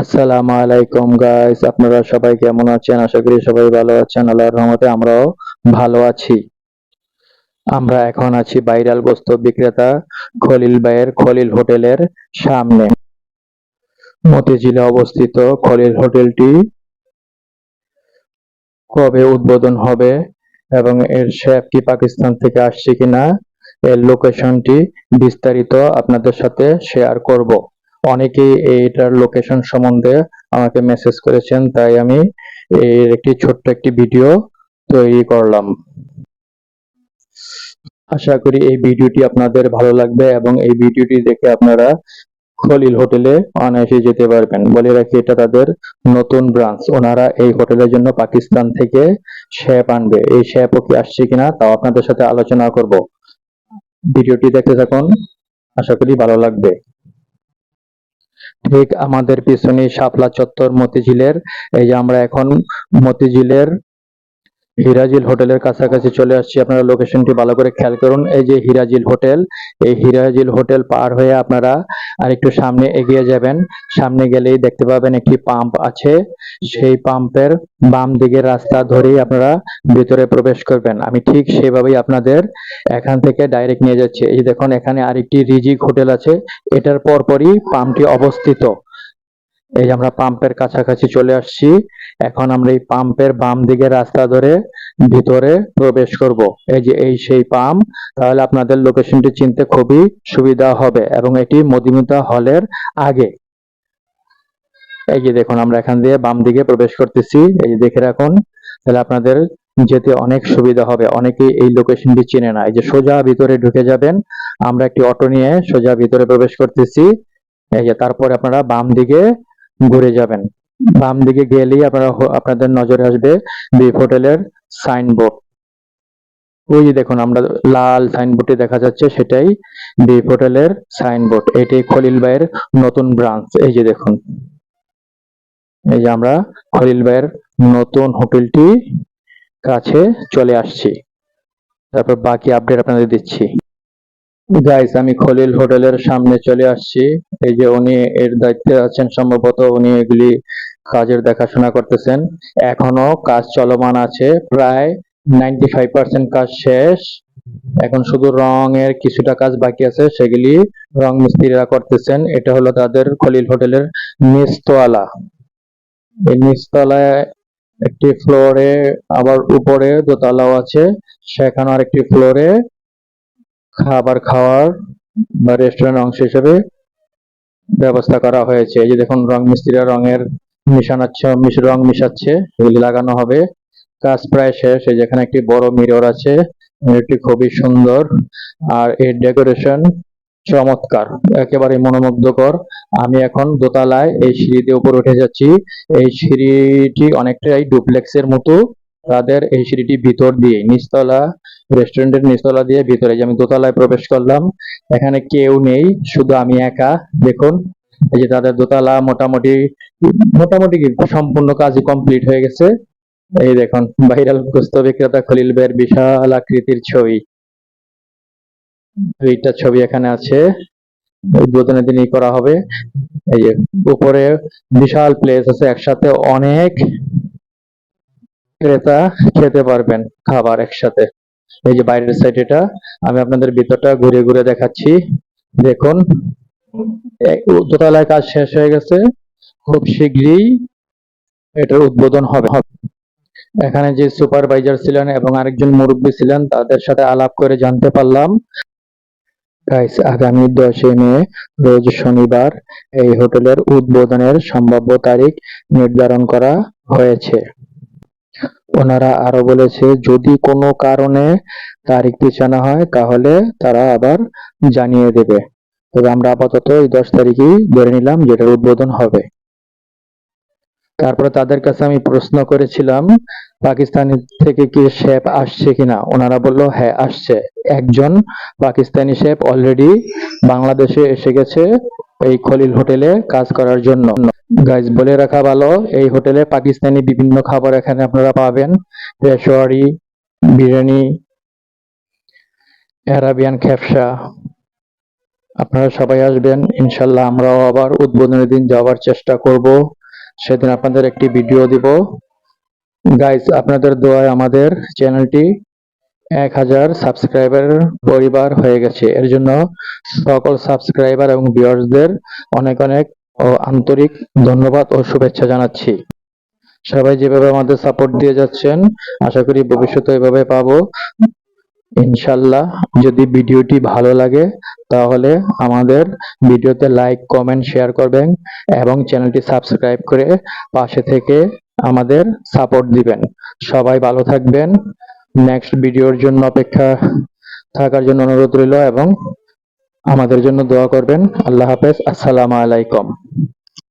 আসসালামু আলাইকুম গাইস আপনারা সবাই কেমন আছেন? আশা করি সবাই ভালো আছেন। আল্লাহর রহমতে আমরাও ভালো আছি। আমরা এখন আছি বাইরাল গোস্ত বিক্রেতা খলিল ভাইয়ের খলিল হোটেলের সামনে। মতিঝিলে অবস্থিত খলিল হোটেলটি কবে উদ্বোধন হবে এবং এর শেফ কি পাকিস্তান থেকে আসছে কিনা, এর লোকেশনটি বিস্তারিত আপনাদের সাথে শেয়ার করব। অনেকেই এইটার লোকেশন সম্বন্ধে আমাকে মেসেজ করেছেন, তাই আমি এর একটি ছোট্ট একটি ভিডিও তৈরি করলাম। আশা করি এই ভিডিওটি আপনাদের ভালো লাগবে এবং এই ভিডিওটি দেখে আপনারা খলিল হোটেলে অনায়াসে যেতে পারবেন। বলে রাখি, এটা তাদের নতুন ব্রাঞ্চ ওনারা এই হোটেলের জন্য পাকিস্তান থেকে শেফ আনবে। এই শেফও কি আসছে কিনা তাও আপনাদের সাথে আলোচনা করব। ভিডিওটি দেখতে থাকুন। আশা করি ভালো লাগবে। ঠিক আমাদের পিছনে শাপলা চত্বর মতিঝিলের। এই যে আমরা এখন মতিঝিলের হিরাজিল হোটেলের কাছাকাছি চলে আসছি। আপনারা লোকেশনটি ভালো করে খেয়াল করুন। এই যে হিরাজিল হোটেল, এই হিরাজিল হোটেল পার হয়ে আপনারা আর একটু সামনে এগিয়ে যাবেন। সামনে গেলেই দেখতে পাবেন একটি পাম্প আছে। সেই পাম্পের বাম দিকের রাস্তা ধরেই আপনারা ভিতরে প্রবেশ করবেন। আমি ঠিক সেভাবেই আপনাদের এখান থেকে ডাইরেক্ট নিয়ে যাচ্ছি। এই দেখুন, এখানে আরেকটি রিজিক হোটেল আছে। এটার পরপরই পাম্পটি অবস্থিত। এই আমরা পাম্পের কাছাকাছি চলে আসছি। এখন আমরা এই পাম্পের বাম দিকের রাস্তা ধরে ভিতরে প্রবেশ করব। এই যে এই সেই পাম্প, তাহলে আপনাদের লোকেশনটি চিনতে খুবই সুবিধা হবে এবং এটি মদিমিতা হলের আগে। এই যে দেখুন, আমরা এখান দিয়ে বাম দিকে প্রবেশ করতেছি। এই যে দেখে রাখুন, তাহলে আপনাদের যেতে অনেক সুবিধা হবে। অনেকেই এই লোকেশনটি চেনে না। এই যে সোজা ভিতরে ঢুকে যাবেন, আমরা একটি অটো নিয়ে সোজা ভিতরে প্রবেশ করতেছি। এই যে তারপরে আপনারা বাম দিকে ঘুরে যাবেন। বাম দিকে গেলেই আপনারা আপনাদের নজরে আসবে বিফ হোটেলের সাইনবোর্ড। ওই যে দেখুন, আমরা লাল সাইনবোর্ডটি দেখা যাচ্ছে, সেটাই বিফ হোটেলের সাইনবোর্ড। এটি খলিল ভাইয়ের নতুন ব্রাঞ্চ, এই যে দেখুন। এই যে আমরা খলিল ভাইয়ের নতুন হোটেলটি কাছে চলে আসছি। তারপর বাকি আপডেট আপনাদের দিচ্ছি। গাইস আমি খলিল হোটেলের সামনে চলে আসছি। এই যে উনি এর দায়িত্বে আছেন সম্ভবত, উনি এগুলি কাজের দেখাশোনা করতেছেন। এখনও কাজ চলমান আছে, প্রায় নাইনটি ফাইভ পার্সেন্ট কাজ শেষ। এখন শুধু রঙের কিছুটা কাজ বাকি আছে, সেগুলি রং মিস্ত্রিরা করতেছেন। এটা হলো তাদের খলিল হোটেলের নিচতলা। এই নিচতলায় একটি ফ্লোরে আবার উপরে দোতলাও আছে। সেখানে আরেকটি ফ্লোরে খাবার খাওয়ার বা রেস্টুরেন্ট অংশ হিসেবে ব্যবস্থা করা হয়েছে। এই যে দেখুন, রং মিস্ত্রিরা রঙের মিশানাচ্ছে, মিশ, রং মিশাচ্ছে, এগুলি লাগানো হবে। কাজ প্রায় শেষ। এই যেখানে একটি বড় মিরর আছে। মিররটি খুবই সুন্দর। আর এর ডেকোরেশন চমৎকার একেবারে মনোমুগ্ধকর। আমি এখন দোতলায় এই সিঁড়িতে উপর উঠে যাচ্ছি। এই সিঁড়িটি অনেকটাই ডুপ্লেক্সের মতো। তাদের এই সিঁড়িটি ভিতর দিয়ে, নিচতলা রেস্টুরেন্টের নিচতলা দিয়ে ভিতরে যে আমি দোতলায় প্রবেশ করলাম, এখানে কেউ নেই, শুধু আমি একা। দেখুন, এই যে তাদের দোতলা মোটামুটি মোটামুটি সম্পূর্ণ কাজই কমপ্লিট হয়ে গেছে। এই দেখুন ভাইরাল গোস্ত বিক্রেতা খলিল বের বিশাল আকৃতির ছবি। দুইটা ছবি এখানে আছে, উদ্বোধনের দিনই করা হবে। এই যে উপরে বিশাল প্লেস আছে, একসাথে অনেক ক্রেতা খেতে পারবেন খাবার একসাথে। এই যে বাইরের সাইড এটা, আমি আপনাদের ভিতরটা ঘুরে ঘুরে দেখাচ্ছি। দেখুন দোতলায় কাজ শেষ হয়ে গেছে। খুব শীঘ্রই এটার উদ্বোধন হবে। এখানে যে সুপারভাইজার ছিলেন এবং আরেকজন মুরব্বী ছিলেন, তাদের সাথে আলাপ করে জানতে পারলাম। গাইস আগামী দশই মে, রোজ শনিবার এই হোটেলের উদ্বোধনের সম্ভাব্য তারিখ নির্ধারণ করা হয়েছে। ওনারা আরও বলেছে, যদি কোনো কারণে তারিখ পিছানো হয়, তাহলে তারা আবার জানিয়ে দেবে। তবে আমরা আপাতত এই দশ তারিখেই ধরে নিলাম যেটার উদ্বোধন হবে। তারপরে তাদের কাছে আমি প্রশ্ন করেছিলাম, পাকিস্তান থেকে কি শেফ আসছে কিনা? ওনারা বলল হ্যাঁ আসছে। একজন পাকিস্তানি শেফ অলরেডি বাংলাদেশে এসে গেছে। এই খলিল হোটেলে কাজ করার জন্য। গাইজ বলে রাখা ভালো, এই হোটেলে পাকিস্তানি বিভিন্ন খাবার এখানে আপনারা পাবেন। পেশোয়ারি বিরিয়ানি, অ্যারাবিয়ান খেফসা আপনারা সবাই আসবেন, ইনশাল্লাহ আমরাও আবার উদ্বোধনের দিন যাওয়ার চেষ্টা করব। সেদিন আপনাদের একটি ভিডিও দিব। গাইস আপনাদের দোয়ায় আমাদের চ্যানেলটি এক হাজার সাবস্ক্রাইবারের পরিবার হয়ে গেছে। এর জন্য সকল সাবস্ক্রাইবার এবং ভিউয়ার্সদের অনেক অনেক ও আন্তরিক ধন্যবাদ ও শুভেচ্ছা জানাচ্ছি। সবাই যেভাবে আমাদের সাপোর্ট দিয়ে যাচ্ছেন, আশা করি ভবিষ্যতে এভাবে পাবো। ইনশাল্লাহ যদি ভিডিওটি ভালো লাগে, তাহলে আমাদের ভিডিওতে লাইক কমেন্ট শেয়ার করবেন এবং চ্যানেলটি সাবস্ক্রাইব করে পাশে থেকে আমাদের সাপোর্ট দিবেন। সবাই ভালো থাকবেন। নেক্সট ভিডিওর জন্য অপেক্ষা থাকার জন্য অনুরোধ রইল এবং আমাদের জন্য দোয়া করবেন। আল্লাহ হাফেজ। আসসালামু আলাইকুম।